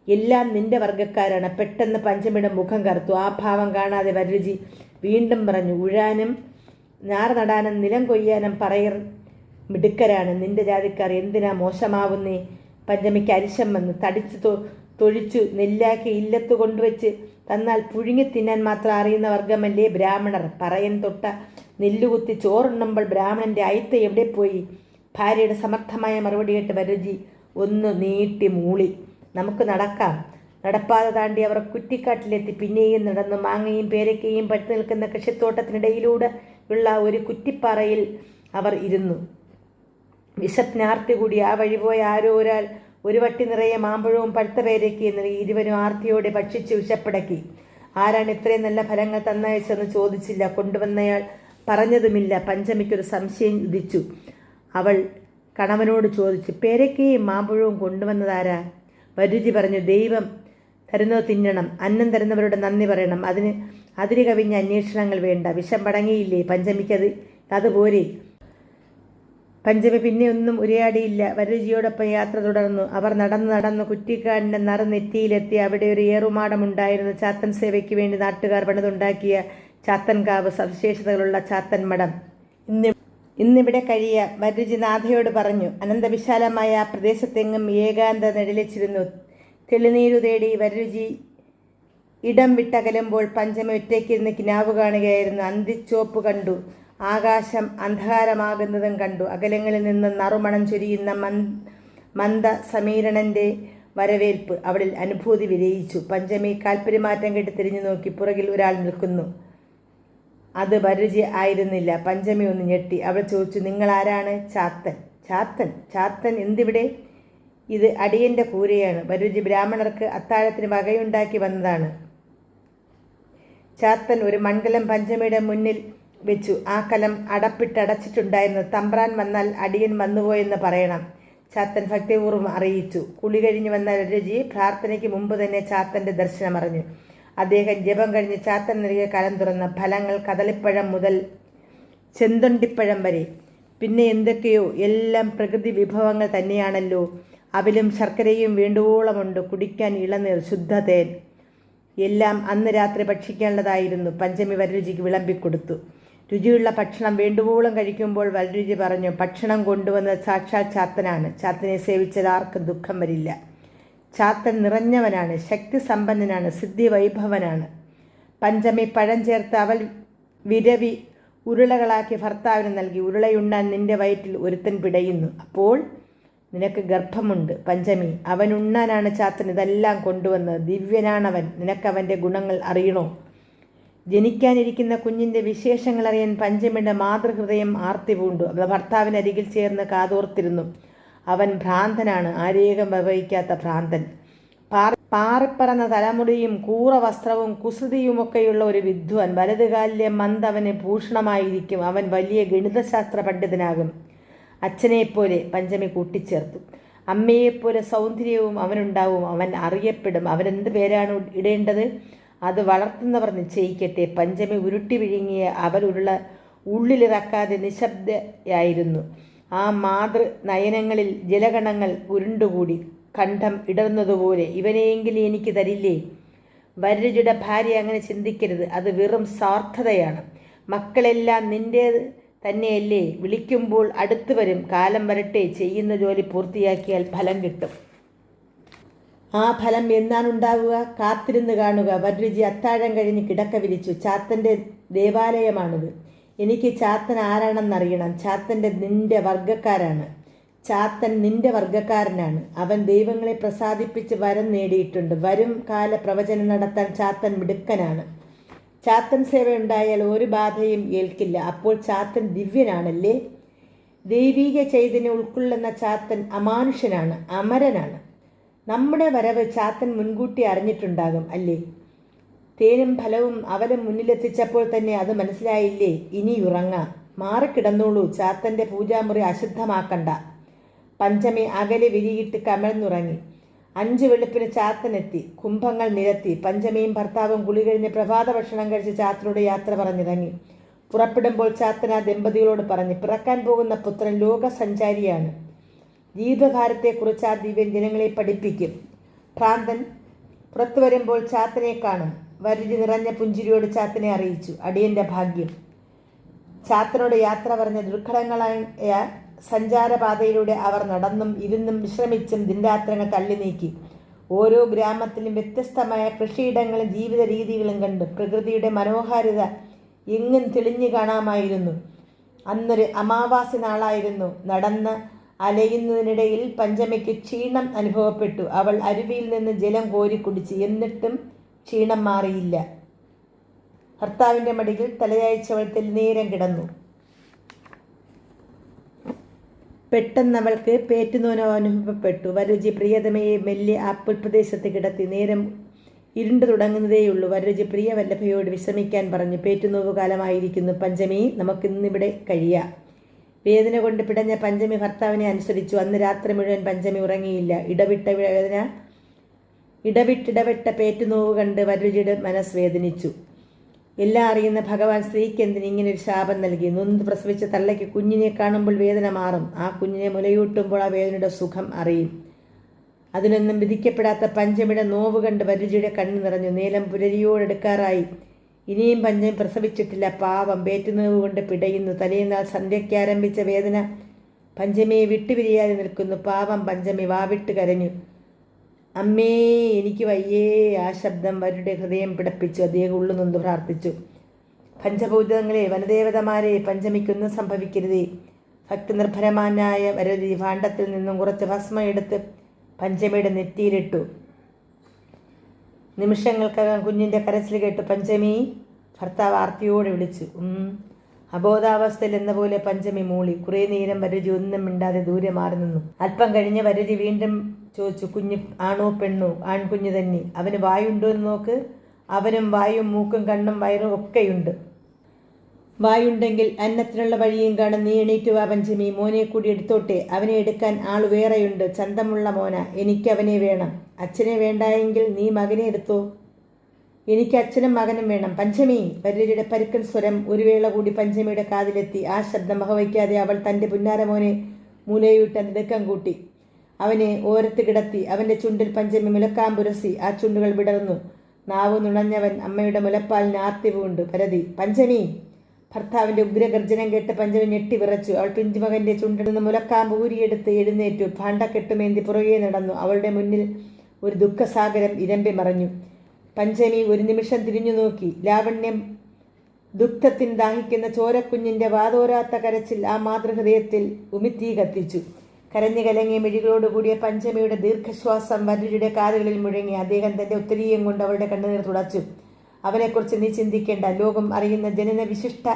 എല്ലാം നിന്റെ വർഗക്കാരാണ് പെട്ടെന്ന് പഞ്ചമിയുടെ മുഖം കറുത്തു. ആ ഭാവം കാണാതെ വരരുചി വീണ്ടും പറഞ്ഞു. ഉഴാനും ഞാറ് നടാനും നിലം കൊയ്യാനും പറയർ മിടുക്കരാണ്. നിന്റെ ജാതിക്കാർ എന്തിനാ മോശമാവുന്നേ? പഞ്ചമിക്ക് അരിശം വന്ന്. തടിച്ചു തൊഴിച്ചു നെല്ലാക്കി ഇല്ലത്ത് കൊണ്ടുവച്ച് തന്നാൽ പുഴുങ്ങി തിന്നാൻ മാത്രം അറിയുന്ന വർഗമല്ലേ ബ്രാഹ്മണർ? പറയൻ തൊട്ട നെല്ലുകുത്തി ചോറുണ്ണുമ്പോൾ ബ്രാഹ്മണന്റെ അയിത്ത് എവിടെ പോയി? ഭാര്യയുടെ സമർത്ഥമായ മറുപടി കേട്ട് വരജി ഒന്ന് നീട്ടി മൂളി. നമുക്ക് നടക്കാം. നടപ്പാത താണ്ടി അവർ കുറ്റിക്കാട്ടിലെത്തി. പിന്നെയും നടന്നു മാങ്ങയും പേരക്കയും പഴുത്തു നിൽക്കുന്ന കൃഷിത്തോട്ടത്തിനിടയിലൂടെ ഉള്ള ഒരു കുറ്റിപ്പാറയിൽ അവർ ഇരുന്നു. വിശപ്നാർത്തി കൂടി ആ വഴി പോയ ആരോ ഒരാൾ ഒരു വട്ടി നിറയെ മാമ്പഴവും പഴുത്ത പേരയ്ക്ക് നൽകി ഇരുവരും ആർത്തിയോടെ ഭക്ഷിച്ച് വിശപ്പടക്കി. ആരാണ് ഇത്രയും നല്ല ഫലങ്ങൾ തന്നയച്ചെന്ന് ചോദിച്ചില്ല. കൊണ്ടുവന്നയാൾ പറഞ്ഞതുമില്ല. പഞ്ചമിക്കൊരു സംശയം ഉദിച്ചു. അവൾ കണവനോട് ചോദിച്ച് പേരക്കയും മാമ്പഴവും കൊണ്ടുവന്നതാരാ? വരുചി പറഞ്ഞു ദൈവം തരുന്നത് തിന്നണം അന്നം തരുന്നവരോട് നന്ദി പറയണം. അതിന് അതിര് കവിഞ്ഞ അന്വേഷണങ്ങൾ വേണ്ട. വിഷം പടങ്ങിയില്ലേ പഞ്ചമിക്കത് അതുപോരെ പഞ്ചമി പിന്നെ ഒന്നും ഉരയാടിയില്ല. വരരുചിയോടൊപ്പം യാത്ര തുടർന്നു. അവർ നടന്നു നടന്ന് കുറ്റിക്കാടിന്റെ നിറ നെറ്റിയിലെത്തി അവിടെ ഒരു ഏറുമാടമുണ്ടായിരുന്നു. ചാത്തൻ സേവയ്ക്ക് വേണ്ടി നാട്ടുകാർ പണിതുണ്ടാക്കിയ ചാത്തൻകാവ് സവിശേഷതകളുള്ള ചാത്തൻ മഠം. ഇന്ന് ഇന്നിവിടെ കഴിയ വരരുചി നാഥയോട് പറഞ്ഞു അനന്തവിശാലമായ ആ പ്രദേശത്തെങ്ങും ഏകാന്ത നിഴലിച്ചിരുന്നു തെളിനീരു തേടി വരരുചി ഇടം വിട്ടകലുമ്പോൾ പഞ്ചമി ഒറ്റയ്ക്കിരുന്ന് കിനാവ് കാണുകയായിരുന്നു. അന്തിച്ചോപ്പ് കണ്ടു. ആകാശം അന്ധകാരമാകുന്നതും കണ്ടു. അകലങ്ങളിൽ നിന്ന് നറുമണം ചൊരിയുന്ന മന്ദ സമീരണന്റെ വരവേൽപ്പ് അവളിൽ അനുഭൂതി വിരയിച്ചു പഞ്ചമി കാൽപ്പര്യമാറ്റം കെട്ടി തിരിഞ്ഞു നോക്കി പുറകിൽ ഒരാൾ നിൽക്കുന്നു. അത് പരിചയ ആയിരുന്നില്ല. പഞ്ചമി ഒന്ന് ഞെട്ടി. അവൾ ചോദിച്ചു നിങ്ങൾ ആരാണ് ചാത്തൻ. ചാത്തൻ? ചാത്തൻ എന്തിവിടെ? ഇത് അടിയന്റെ കൂരയാണ്. ഭരുജി ബ്രാഹ്മണർക്ക് അത്താഴത്തിന് വകയുണ്ടാക്കി വന്നതാണ്. ചാത്തൻ ഒരു മണ്ഡലം പഞ്ചമിയുടെ മുന്നിൽ വെച്ചു. ആ കലം അടപ്പിട്ടടച്ചിട്ടുണ്ടായിരുന്നു. തമ്പ്രാൻ വന്നാൽ അടിയൻ വന്നുപോയെന്ന് പറയണം. ചാത്തൻ ഭക്തിപൂർവം അറിയിച്ചു. കുളി കഴിഞ്ഞു വന്ന രുചി പ്രാർത്ഥനയ്ക്ക് മുമ്പ് തന്നെ ചാത്തന്റെ ദർശനം അറിഞ്ഞു അദ്ദേഹം ജപം കഴിഞ്ഞ് ചാത്തൻ നൽകിയ കലം തുറന്ന ഫലങ്ങൾ കദളിപ്പഴം മുതൽ ചെന്തൊണ്ടിപ്പഴം വരെ. പിന്നെ എന്തൊക്കെയോ എല്ലാം പ്രകൃതി വിഭവങ്ങൾ തന്നെയാണല്ലോ. അവിലും ശർക്കരയും വേണ്ടുവോളമുണ്ട് കുടിക്കാൻ ഇളനീർ ശുദ്ധതേൻ എല്ലാം അന്ന് രാത്രി ഭക്ഷിക്കേണ്ടതായിരുന്നു. പഞ്ചമി വരരുചിക്ക് വിളമ്പിക്കൊടുത്തു. രുചിയുള്ള ഭക്ഷണം വേണ്ടുവോളം കഴിക്കുമ്പോൾ വരരുചി പറഞ്ഞു ഭക്ഷണം കൊണ്ടുവന്ന സാക്ഷാൽ ചാത്തനാണ്. ചാത്തനെ സേവിച്ചത് ആർക്കും ദുഃഖം വരില്ല. ചാത്തൻ നിറഞ്ഞവനാണ് ശക്തി സമ്പന്നനാണ് സിദ്ധി വൈഭവനാണ് പഞ്ചമി പഴം ചേർത്ത് അവൾ വിരവി ഉരുളകളാക്കി ഭർത്താവിന് നൽകി ഉരുളയുണ്ണാൻ നിന്റെ വയറ്റിൽ ഒരുത്തൻ പിടയുന്നു. അപ്പോൾ നിനക്ക് ഗർഭമുണ്ട്. പഞ്ചമി അവൻ ഉണ്ണാനാണ് ചാത്തൻ ഇതെല്ലാം കൊണ്ടുവന്നത്. ദിവ്യനാണവൻ. നിനക്കവന്റെ ഗുണങ്ങൾ അറിയണോ? ജനിക്കാനിരിക്കുന്ന കുഞ്ഞിന്റെ വിശേഷങ്ങൾ അറിയാൻ പഞ്ചമിയുടെ മാതൃഹൃദയം ആർത്തി പൂണ്ടു. ഭർത്താവിനരികിൽ ചേർന്ന് കാതോർത്തിരുന്നു. അവൻ ഭ്രാന്തനാണ്. ആരേകം വഹിക്കാത്ത ഭ്രാന്തൻ. പാർ പാറിപ്പറന്ന തലമുടിയും കൂറ വസ്ത്രവും കുസൃതിയുമൊക്കെയുള്ള ഒരു വിദ്വാൻ വലതുകാലിലെ മന്ത് അവന് ഭൂഷണമായിരിക്കും. അവൻ വലിയ ഗണിതശാസ്ത്ര പണ്ഡിതനാകും. അച്ഛനെപ്പോലെ പഞ്ചമി കൂട്ടിച്ചേർത്തു. അമ്മയെപ്പോലെ സൗന്ദര്യവും അവനുണ്ടാവും. അവൻ അറിയപ്പെടും. അവനെന്ത് പേരാണ് ഇടേണ്ടത്? അത് വളർത്തുന്നവർ നിശ്ചയിക്കട്ടെ. പഞ്ചമി ഉരുട്ടി വിഴുങ്ങിയ അവരുള്ള ഉള്ളിലിറക്കാതെ നിശബ്ദയായിരുന്നു. ആ മാതൃ നയനങ്ങളിൽ ജലകണങ്ങൾ ഉരുണ്ടുകൂടി. കണ്ഠം ഇടർന്നതുപോലെ ഇവനെയെങ്കിലും എനിക്ക് തരില്ലേ? വരരുചിയുടെ ഭാര്യ അങ്ങനെ ചിന്തിക്കരുത്. അത് വെറും സ്വാർത്ഥതയാണ്. മക്കളെല്ലാം നിന്റെ തന്നെയല്ലേ? വിളിക്കുമ്പോൾ അടുത്തു വരും. കാലം വരട്ടെ. ചെയ്യുന്ന ജോലി പൂർത്തിയാക്കിയാൽ ഫലം കിട്ടും. ആ ഫലം എന്നാണുണ്ടാവുക കാത്തിരുന്ന് കാണുക. വരരുചി അത്താഴം കഴിഞ്ഞ് കിടക്ക വിരിച്ചു. ചാത്തന്റെ ദേവാലയമാണിത്. എനിക്ക് ചാത്തൻ ആരാണെന്നറിയണം. ചാത്തന്റെ നിന്റെ വർഗക്കാരാണ് ചാത്തൻ നിന്റെ വർഗക്കാരനാണ് അവൻ ദൈവങ്ങളെ പ്രസാദിപ്പിച്ച് വരം നേടിയിട്ടുണ്ട്. വരും കാല പ്രവചനം നടത്താൻ ചാത്തൻ മിടുക്കനാണ്. ചാത്തൻ സേവ ഉണ്ടായാൽ ഒരു ബാധയും ഏൽക്കില്ല. അപ്പോൾ ചാത്തൻ ദിവ്യനാണല്ലേ? ദൈവീക ചൈതന്യം ഉൾക്കൊള്ളുന്ന ചാത്തൻ അമാനുഷനാണ് അമരനാണ്. നമ്മുടെ വരവ് ചാത്തൻ മുൻകൂട്ടി അറിഞ്ഞിട്ടുണ്ടാകും അല്ലേ? തേനും ഫലവും അവലും മുന്നിലെത്തിച്ചപ്പോൾ തന്നെ അത് മനസ്സിലായില്ലേ? ഇനി ഉറങ്ങാം. മാറിക്കിടന്നോളൂ ചാത്തന്റെ പൂജാമുറി അശുദ്ധമാക്കണ്ട. പഞ്ചമി അകലെ വിരിയിട്ട് കമഴ്ന്നുറങ്ങി. അഞ്ചു വെളുപ്പിന് ചാത്തനെത്തി. കുംഭങ്ങൾ നിരത്തി. പഞ്ചമിയും ഭർത്താവും കുളി കഴിഞ്ഞ് പ്രഭാത ഭക്ഷണം കഴിച്ച് ചാത്തനോട് യാത്ര പറഞ്ഞിറങ്ങി. പുറപ്പെടുമ്പോൾ ചാത്തൻ ആ ദമ്പതികളോട് പറഞ്ഞു പിറക്കാൻ പോകുന്ന പുത്രൻ ലോകസഞ്ചാരിയാണ്. ജീവിതഭാരത്തെക്കുറിച്ച് ആ ദിവ്യൻ ജനങ്ങളെ പഠിപ്പിക്കും. ഭ്രാന്തൻ പുറത്തു വരുമ്പോൾ ചാത്തനെ കാണും. വരുതി നിറഞ്ഞ പുഞ്ചിരിയോട് ചാത്തനെ അറിയിച്ചു. അടിയന്റെ ഭാഗ്യം. ചാത്തനോട് യാത്ര പറഞ്ഞ ദുർഘടങ്ങളായ സഞ്ചാരപാതയിലൂടെ അവർ നടന്നും ഇരുന്നും വിശ്രമിച്ചും ദിൻരാത്രങ്ങൾ തള്ളി നീക്കി. ഓരോ ഗ്രാമത്തിലും വ്യത്യസ്തമായ കൃഷിയിടങ്ങളും ജീവിത രീതികളും കണ്ട്. പ്രകൃതിയുടെ മനോഹാരിത എങ്ങും തെളിഞ്ഞു കാണാമായിരുന്നു. അന്നൊരു അമാവാസി നാളായിരുന്നു. നടന്ന് അലയുന്നതിനിടയിൽ പഞ്ചമയ്ക്ക് ക്ഷീണം അനുഭവപ്പെട്ടു. അവൾ അരുവിയിൽ നിന്ന് ജലം കോരി കുടിച്ച് എന്നിട്ടും ക്ഷീണം മാറിയില്ല. ഭർത്താവിന്റെ മടിയിൽ തലയാഴ്ചവളത്തിൽ നേരം കിടന്നു. പെട്ടെന്നവൾക്ക് പേറ്റുനോനോ അനുഭവപ്പെട്ടു. വരരുചി പ്രിയതമയെ മെല്ലെ ആ പുൽപ്രദേശത്ത് കിടത്തി നേരം ഇരുണ്ടു തുടങ്ങുന്നതേയുള്ളൂ. വരരുചി പ്രിയ വല്ലഭയോട് വിശ്രമിക്കാൻ പറഞ്ഞു. പേറ്റുനോവ് കാലമായിരിക്കുന്നു. പഞ്ചമി നമുക്കിന്നിവിടെ കഴിയാം. വേദന കൊണ്ട് പിടഞ്ഞ പഞ്ചമി ഭർത്താവിനെ അനുസരിച്ചു. അന്ന് രാത്രി മുഴുവൻ പഞ്ചമി ഉറങ്ങിയില്ല. ഇടവിട്ട വേദന ഇടവിട്ടിടവിട്ട പേറ്റുനോവ് കണ്ട് വരരുചിയുടെ മനസ്സ് വേദനിച്ചു. എല്ലാം അറിയുന്ന ഭഗവാൻ സ്ത്രീക്ക് എന്തിന് ഇങ്ങനെ ഒരു ശാപം നൽകി? നൊന്ത് പ്രസവിച്ച തള്ളയ്ക്ക് കുഞ്ഞിനെ കാണുമ്പോൾ വേദന മാറും. ആ കുഞ്ഞിനെ മുലയൂട്ടുമ്പോൾ ആ വേദനയുടെ സുഖം അറിയും. അതിനൊന്നും വിധിക്കപ്പെടാത്ത പഞ്ചമിയുടെ നോവ് കണ്ട് വരരുചിയുടെ കണ്ണു നിറഞ്ഞു. നീലം പുലരിയോടെടുക്കാറായി ഇനിയും പഞ്ചം പ്രസവിച്ചിട്ടില്ല. പാവം പേറ്റുനോവ് കൊണ്ട് പിടയുന്നു. തലേന്നാൾ സന്ധ്യയ്ക്ക് ആരംഭിച്ച വേദന പഞ്ചമിയെ വിട്ടുപിരിയാതെ നിൽക്കുന്നു. പാവം പഞ്ചമി വാവിട്ട് കരഞ്ഞു. അമ്മേ എനിക്ക് വയ്യേ. ആ ശബ്ദം വരുടെ ഹൃദയം പിടപ്പിച്ചു. അദ്ദേഹം ഉള്ളുനൊന്ന് പ്രാർത്ഥിച്ചു. പഞ്ചഭൂതങ്ങളെ വനദേവതമാരെ പഞ്ചമിക്കൊന്നും സംഭവിക്കരുതേ. ഭക്തനിർഭരമാനായ വരതി ഭാണ്ഡത്തിൽ നിന്നും കുറച്ച് ഭസ്മം എടുത്ത് പഞ്ചമിയുടെ നെറ്റിയിലിട്ടു. നിമിഷങ്ങൾക്കകം കുഞ്ഞിന്റെ കരച്ചിൽ കേട്ട് പഞ്ചമി ഭർത്താവ് ആർത്തിയോടെ വിളിച്ചു. അബോധാവസ്ഥയിൽ എന്ന പോലെ പഞ്ചമി മൂളി. കുറേ നേരം വരജി ഒന്നും മിണ്ടാതെ ദൂരെ മാറി നിന്നു. അല്പം കഴിഞ്ഞ് വരജി വീണ്ടും ചോദിച്ചു കുഞ്ഞ് ആണോ പെണ്ണോ? ആൺകുഞ്ഞ് തന്നെ. അവന് വായുണ്ടോ എന്ന് നോക്ക്. അവനും വായും മൂക്കും കണ്ണും വയറും ഒക്കെയുണ്ട്. വായുണ്ടെങ്കിൽ അന്നത്തിനുള്ള വഴിയും കാണും. നീ എണീറ്റു വാ പഞ്ചമി. മോനെ കൂടി എടുത്തോട്ടെ. അവനെ എടുക്കാൻ ആൾ വേറെയുണ്ട്. ചന്തമുള്ള മോന. എനിക്കവനെ വേണം. അച്ഛനെ വേണ്ടായെങ്കിൽ നീ മകനെ എടുത്തോ? എനിക്ക് അച്ഛനും മകനും വേണം. പഞ്ചമി. വരരുടെ പരുക്കൻ സ്വരം ഒരു വേള കൂടി പഞ്ചമിയുടെ കാതിലെത്തി. ആ ശബ്ദം വഹവയ്ക്കാതെ അവൾ തന്റെ പുന്നാരമോനെ മൂലയിട്ട് അതിടുക്കം കൂട്ടി. അവനെ ഓരത്ത് കിടത്തി അവന്റെ ചുണ്ടിൽ പഞ്ചമി മുലക്കാൻ പുരസി ആ ചുണ്ടുകൾ വിടർന്നു. നാവ് നുണഞ്ഞവൻ അമ്മയുടെ മുലപ്പാലിന് ആർത്തി വീണ്ടു പരതി പഞ്ചമി. ഭർത്താവിന്റെ ഉഗ്രഗർജനം കേട്ട് പഞ്ചമി ഞെട്ടി വിറച്ചു. അവൾ പിഞ്ചുമകന്റെ ചുണ്ടിൽ നിന്ന് മുലക്കാമ്പ് ഊരിയെടുത്ത് എഴുന്നേറ്റു. ഭാണ്ഡക്കെട്ടുമേന്തി പുറകെ നടന്നു. അവളുടെ മുന്നിൽ ഒരു ദുഃഖസാഗരം ഇരമ്പി മറഞ്ഞു. പഞ്ചമി ഒരു നിമിഷം തിരിഞ്ഞു നോക്കി. ലാവണ്യം ദുഃഖത്തിൻ ദാഹിക്കുന്ന ചോരക്കുഞ്ഞിന്റെ വാതോരാത്ത കരച്ചിൽ ആ മാതൃഹൃദയത്തിൽ ഉമിത്തീ കത്തിച്ചു. കരഞ്ഞു കലങ്ങിയ മിഴികളോടുകൂടിയ പഞ്ചമിയുടെ ദീർഘശ്വാസം വരരുടെ കാതുകളിൽ മുഴങ്ങി അദ്ദേഹം തന്റെ ഉത്തരീയം കൊണ്ട് അവളുടെ കണ്ണുനീർ തുടച്ചു. അവനെക്കുറിച്ച് നീ ചിന്തിക്കേണ്ട. ലോകം അറിയുന്ന ജനന വിശിഷ്ട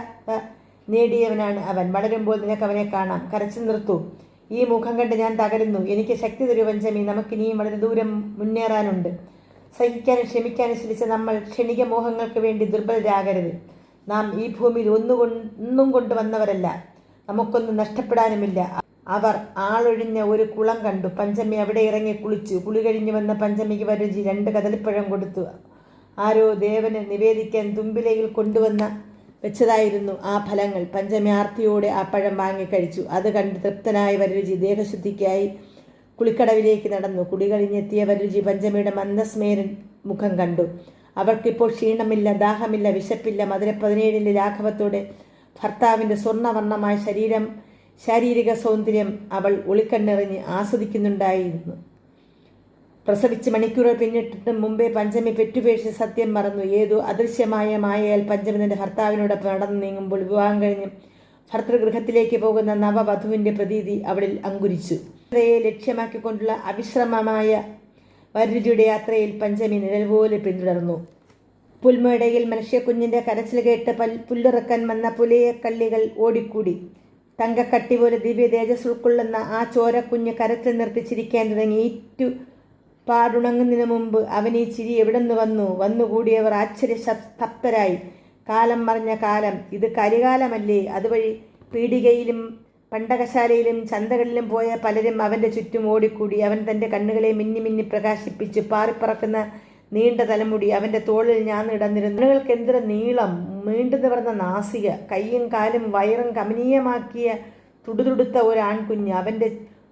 നേടിയവനാണ് അവൻ. വളരുമ്പോൾ നിനക്ക് അവനെ കാണാം. കരച്ചു നിർത്തൂ. ഈ മുഖം കണ്ട് ഞാൻ തകരുന്നു. എനിക്ക് ശക്തി തരൂ പഞ്ചമി. നമുക്കിനിയും വളരെ ദൂരം മുന്നേറാനുണ്ട്. സഹിക്കാനും ക്ഷമിക്കാനും ശീലിച്ച നമ്മൾ ക്ഷണിക മോഹങ്ങൾക്ക് വേണ്ടി ദുർബലരാകരുത്. നാം ഈ ഭൂമിയിൽ ഒന്നുകൊണ്ട് ഒന്നും കൊണ്ടുവന്നവരല്ല. നമുക്കൊന്നും നഷ്ടപ്പെടാനുമില്ല. അവർ ആളൊഴിഞ്ഞ ഒരു കുളം കണ്ടു. പഞ്ചമി അവിടെ ഇറങ്ങി കുളിച്ചു. കുളി കഴിഞ്ഞു വന്ന പഞ്ചമിക്ക് വരുചി രണ്ട് കദളിപ്പഴം കൊടുത്തു. ആരോ ദേവന് നിവേദിക്കാൻ തുമ്പിലയിൽ കൊണ്ടുവന്ന വെച്ചതായിരുന്നു ആ ഫലങ്ങൾ. പഞ്ചമി ആർത്തിയോടെ ആ പഴം വാങ്ങിക്കഴിച്ചു അത് കണ്ട് തൃപ്തനായ വരരുചി ദേഹശുദ്ധിക്കായി കുളിക്കടവിലേക്ക് നടന്നു. കുടി കഴിഞ്ഞെത്തിയ വരരുചി പഞ്ചമിയുടെ മന്ദസ്മേരൻ മുഖം കണ്ടു. അവർക്കിപ്പോൾ ക്ഷീണമില്ല ദാഹമില്ല വിശപ്പില്ല. മധുര പതിനേഴിന്റെ ലാഘവത്തോടെ ഭർത്താവിന്റെ സ്വർണവർണമായ ശരീരം ശാരീരിക സൗന്ദര്യം അവൾ ഒളിക്കണ്ണെറിഞ്ഞ് ആസ്വദിക്കുന്നുണ്ടായിരുന്നു. പ്രസവിച്ച് മണിക്കൂറുകൾ പിന്നിട്ടിട്ടും മുമ്പേ പഞ്ചമി പെറ്റുപേക്ഷിച്ച് സത്യം മറന്നു. ഏതോ അദൃശ്യമായ മായയാൽ പഞ്ചമി തന്റെ ഭർത്താവിനോടൊപ്പം നടന്നു നീങ്ങുമ്പോൾ വിവാഹം കഴിഞ്ഞ് ഭർത്തൃഗൃഹത്തിലേക്ക് പോകുന്ന നവവധുവിന്റെ പ്രതീതി അവളിൽ അങ്കുരിച്ചു. യാത്രയെ ലക്ഷ്യമാക്കിക്കൊണ്ടുള്ള അവിശ്രമമായ വരുചിയുടെ യാത്രയിൽ പഞ്ചമി നിഴൽ പോലെ പിന്തുടർന്നു. പുൽമേടയിൽ മനുഷ്യക്കുഞ്ഞിന്റെ കരച്ചിൽ കേട്ട് പൽ പുല്ലിറക്കാൻ വന്ന പുലയക്കള്ളികൾ ഓടിക്കൂടി. തങ്കക്കട്ടി പോലെ ദിവ്യ തേജസ് ഉൾക്കൊള്ളുന്ന ആ ചോരക്കുഞ്ഞ് കരത്തിൽ നിർത്തി ചിരിക്കാൻ തുടങ്ങി. ഈറ്റു പാടുണങ്ങുന്നതിന് മുമ്പ് അവൻ ഈ ചിരി എവിടെ നിന്ന് വന്നു? വന്നുകൂടിയവർ ആശ്ചര്യ സ്തബ്ധരായി കാലം മറിഞ്ഞ കാലം. ഇത് കരികാലമല്ലേ അതുവഴി പീടികയിലും പണ്ടകശാലയിലും ചന്തകളിലും പോയ പലരും അവന്റെ ചുറ്റും ഓടിക്കൂടി. അവൻ തന്റെ കണ്ണുകളെ മിന്നി മിന്നി പ്രകാശിപ്പിച്ച്. പാറിപ്പറക്കുന്ന നീണ്ട തലമുടി അവന്റെ തോളിൽ ഞാൻ ഇടന്നിരുന്നു. കണ്ണുകൾക്ക് എന്തൊരു നീളം നീണ്ടു നിവർന്ന നാസിക കൈയും കാലും വയറും കമനീയമാക്കിയ തുടുതുടുത്ത ഒരു ആൺകുഞ്ഞ് അവന്റെ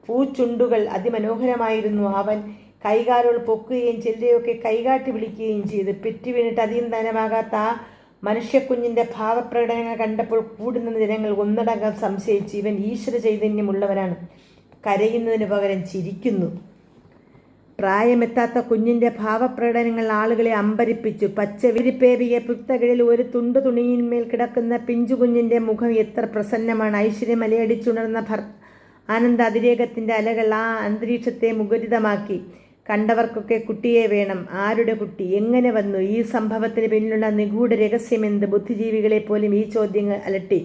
പൂച്ചുണ്ടുകൾ അതിമനോഹരമായിരുന്നു. അവൻ കൈകാലുകൾ പൊക്കുകയും ചെല്ലയൊക്കെ കൈകാട്ടി വിളിക്കുകയും ചെയ്ത്. പെറ്റി വീണിട്ട് അധികം ധനമാകാത്ത ആ മനുഷ്യക്കുഞ്ഞിന്റെ ഭാവപ്രകടനങ്ങൾ കണ്ടപ്പോൾ കൂടുന്ന ജനങ്ങൾ ഒന്നടങ്കം സംശയിച്ച് ഇവൻ ഈശ്വര ചൈതന്യമുള്ളവനാണ് കരയുന്നതിന് പകരം ചിരിക്കുന്നു. പ്രായമെത്താത്ത കുഞ്ഞിന്റെ ഭാവപ്രകടനങ്ങൾ ആളുകളെ അമ്പരിപ്പിച്ചു. പച്ച വിരിപ്പേറിയ പുത്തകളിൽ ഒരു തുണ്ടു തുണിയിന്മേൽ കിടക്കുന്ന പിഞ്ചു കുഞ്ഞിന്റെ മുഖം എത്ര പ്രസന്നമാണ്. ഐശ്വര്യം അലയടിച്ചുണർന്ന ഭർ ആനന്ദ അതിരേകത്തിന്റെ അലകൾ ആ അന്തരീക്ഷത്തെ മുഖരിതമാക്കി. കണ്ടവർക്കൊക്കെ കുട്ടിയെ വേണം. ആരുടെ കുട്ടി? എങ്ങനെ വന്നു? ഈ സംഭവത്തിന് പിന്നിലുള്ള നിഗൂഢ രഹസ്യമെന്ത്? ബുദ്ധിജീവികളെ പോലും ഈ ചോദ്യങ്ങൾ അലട്ടി.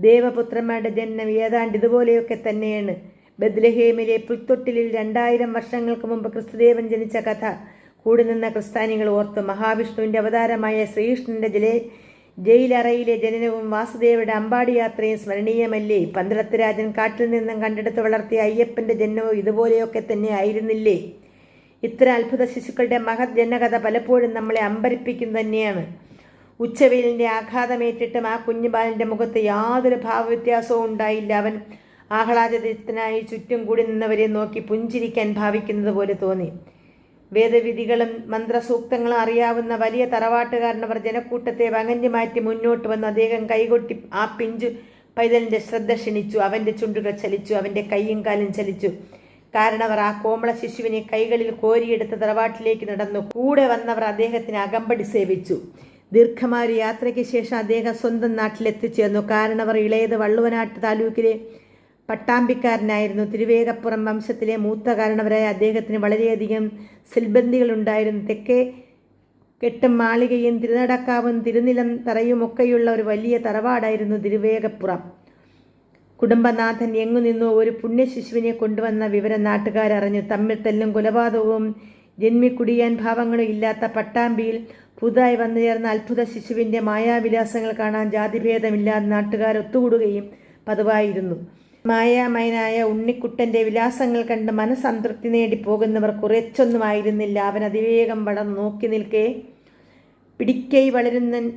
ദേവപുത്രന്മാരുടെ ജന്മം ഏതാണ്ട് ഇതുപോലെയൊക്കെ തന്നെയാണ്. ബദ്ലഹേമിലെ പുൽത്തൊട്ടിലിൽ രണ്ടായിരം വർഷങ്ങൾക്ക് മുമ്പ് ക്രിസ്തുദേവൻ ജനിച്ച കഥ. കൂടി നിന്ന ക്രിസ്ത്യാനികൾ ഓർത്ത് മഹാവിഷ്ണുവിന്റെ അവതാരമായ ശ്രീകൃഷ്ണന്റെ ജലേ ജയിലറയിലെ ജനനവും വാസുദേവയുടെ അമ്പാടി യാത്രയും സ്മരണീയമല്ലേ? പന്തളത്ത് രാജൻ കാട്ടിൽ നിന്നും കണ്ടെടുത്ത് വളർത്തിയ അയ്യപ്പന്റെ ജന്മവും ഇതുപോലെയൊക്കെ തന്നെ ആയിരുന്നില്ലേ? ഇത്ര അത്ഭുത ശിശുക്കളുടെ മഹത് ജനകഥ പലപ്പോഴും നമ്മളെ അമ്പരിപ്പിക്കും തന്നെയാണ്. ഉച്ചവെയിലിന്റെ ആഘാതമേറ്റിട്ടും ആ കുഞ്ഞുബാലന്റെ മുഖത്ത് യാതൊരു ഭാവവ്യത്യാസവും ഉണ്ടായില്ല. അവൻ ആഹ്ലാദത്തിനായി ചുറ്റും കൂടി നിന്നവരെ നോക്കി പുഞ്ചിരിക്കാൻ ഭാവിക്കുന്നത് പോലെ തോന്നി. വേദവിധികളും മന്ത്രസൂക്തങ്ങളും അറിയാവുന്ന വലിയ തറവാട്ടുകാരനവർ ജനക്കൂട്ടത്തെ വകഞ്ഞു മാറ്റി മുന്നോട്ട് വന്ന് അദ്ദേഹം കൈകൊട്ടി ആ പിഞ്ചു പൈതലിന്റെ ശ്രദ്ധ ക്ഷണിച്ചു. അവന്റെ ചുണ്ടുകൾ ചലിച്ചു അവന്റെ കൈയും കാലും ചലിച്ചു. കാരണവർ ആ കോമള ശിശുവിനെ കൈകളിൽ കോരിയെടുത്ത് തറവാട്ടിലേക്ക് നടന്നു. കൂടെ വന്നവർ അദ്ദേഹത്തിന് അകമ്പടി സേവിച്ചു. ദീർഘമായ യാത്രയ്ക്ക് ശേഷം അദ്ദേഹം സ്വന്തം നാട്ടിലെത്തിച്ചേർന്നു. കാരണവർ ഇളയത് വള്ളുവനാട്ട് താലൂക്കിലെ പട്ടാമ്പിക്കാരനായിരുന്നു. തിരുവേഗപ്പുറം വംശത്തിലെ മൂത്ത കാരണവരായ അദ്ദേഹത്തിന് വളരെയധികം സിൽബന്ധികളുണ്ടായിരുന്നു. തെക്കേ കെട്ടും മാളികയും തിരുനടക്കാവും തിരുനിലം തറയുമൊക്കെയുള്ള ഒരു വലിയ തറവാടായിരുന്നു തിരുവേഗപ്പുറം. കുടുംബനാഥൻ എങ്ങു നിന്നോ ഒരു പുണ്യശിശുവിനെ കൊണ്ടുവന്ന വിവരം നാട്ടുകാരറിഞ്ഞു. തമ്മിൽ തല്ലും കൊലപാതകവും ജന്മിക്കുടിയാൻ ഭാവങ്ങളും ഇല്ലാത്ത പട്ടാമ്പിയിൽ പുതുതായി വന്നു ചേർന്ന അത്ഭുത ശിശുവിന്റെ മായാവിലാസങ്ങൾ കാണാൻ ജാതിഭേദമില്ലാതെ നാട്ടുകാർ ഒത്തുകൂടുകയും പതിവായിരുന്നു. മായാമയനായ ഉണ്ണിക്കുട്ടന്റെ വിലാസങ്ങൾ കണ്ട് മനസംതൃപ്തി നേടി പോകുന്നവർ കുറച്ചൊന്നുമായിരുന്നില്ല. അവൻ അതിവേഗം വളർന്നു നോക്കി നിൽക്കേ. പിടിക്കൈ വളരുന്ന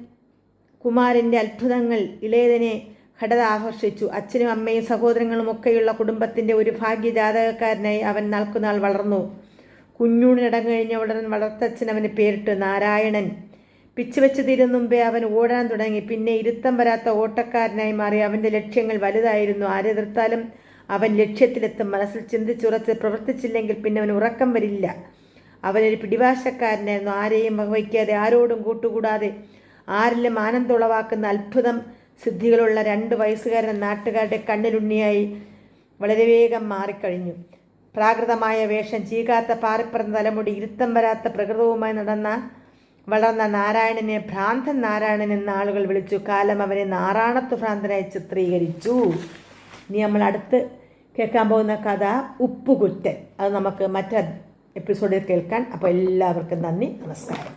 കുമാരന്റെ അത്ഭുതങ്ങൾ ഇളയതിനെ ഘടത ആകർഷിച്ചു അച്ഛനും അമ്മയും സഹോദരങ്ങളും ഒക്കെയുള്ള കുടുംബത്തിന്റെ ഒരു ഭാഗ്യജാതകക്കാരനായി അവൻ നാൾക്കുനാൾ വളർന്നു. കുഞ്ഞൂണിനടങ്ങ് കഴിഞ്ഞ ഉടൻ വളർത്തച്ഛൻ അവന് പേരിട്ട്. നാരായണൻ പിച്ചുവെച്ച് തീരും മുമ്പേ അവൻ ഓടാൻ തുടങ്ങി. പിന്നെ ഇരുത്തം വരാത്ത ഓട്ടക്കാരനായി മാറി. അവന്റെ ലക്ഷ്യങ്ങൾ വലുതായിരുന്നു. ആരെ ആരെതിർത്താലും അവൻ ലക്ഷ്യത്തിലെത്തും. മനസ്സിൽ ചിന്തിച്ചുറച്ച് പ്രവർത്തിച്ചില്ലെങ്കിൽ പിന്നെ അവൻ ഉറക്കം വരില്ല. അവനൊരു പിടിവാശക്കാരനായിരുന്നു. ആരെയും വഹിക്കാതെ ആരോടും കൂട്ടുകൂടാതെ ആരിലും ആനന്ദമുളവാക്കുന്ന അത്ഭുതം സിദ്ധികളുള്ള രണ്ട് വയസ്സുകാരൻ നാട്ടുകാരുടെ കണ്ണിലുണ്ണിയായി വളരെ വേഗം മാറിക്കഴിഞ്ഞു. പ്രാകൃതമായ വേഷം ചീകാത്ത പാറിപ്പറന്ന തലമുടി ഇരുത്തം വരാത്ത പ്രകൃതവുമായി നടന്ന വളർന്ന നാരായണനെ ഭ്രാന്തൻ നാരായണൻ എന്ന ആളുകൾ വിളിച്ചു. കാലം അവനെ നാറാണത്ത് ഭ്രാന്തനായി ചിത്രീകരിച്ചു. ഇനി നമ്മൾ അടുത്ത് കേൾക്കാൻ പോകുന്ന കഥ ഉപ്പുകുറ്റൻ. അത് നമുക്ക് മറ്റ എപ്പിസോഡിൽ കേൾക്കാൻ. അപ്പോൾ എല്ലാവർക്കും നന്ദി നമസ്കാരം.